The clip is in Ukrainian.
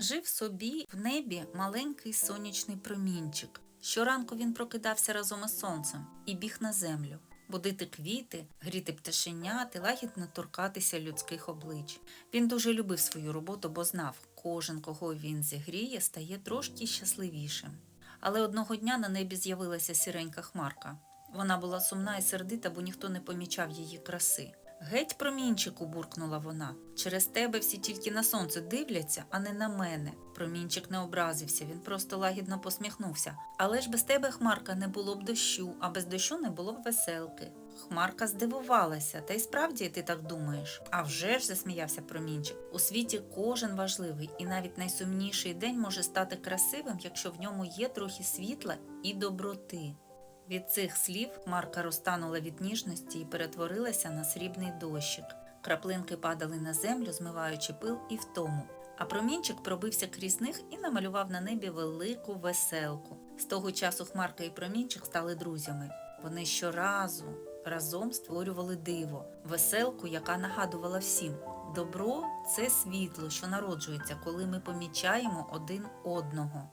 Жив собі в небі маленький сонячний промінчик. Щоранку він прокидався разом із сонцем і біг на землю, будити квіти, гріти пташенят і лагідно торкатися людських облич. Він дуже любив свою роботу, бо знав, кожен, кого він зігріє, стає трошки щасливішим. Але одного дня на небі з'явилася сіренька хмарка. Вона була сумна і сердита, бо ніхто не помічав її краси. Геть промінчику, буркнула вона. Через тебе всі тільки на сонце дивляться, а не на мене. Промінчик не образився, він просто лагідно посміхнувся. Але ж без тебе, Хмарка, не було б дощу, а без дощу не було б веселки. Хмарка здивувалася, та й справді ти так думаєш. А вже ж засміявся промінчик. У світі кожен важливий, і навіть найсумніший день може стати красивим, якщо в ньому є трохи світла і доброти. Від цих слів Марка розтанула від ніжності і перетворилася на срібний дощик. Краплинки падали на землю, змиваючи пил і втому. А промінчик пробився крізь них і намалював на небі велику веселку. З того часу Хмарка і промінчик стали друзями. Вони щоразу разом створювали диво, веселку, яка нагадувала всім: добро це світло, що народжується, коли ми помічаємо один одного.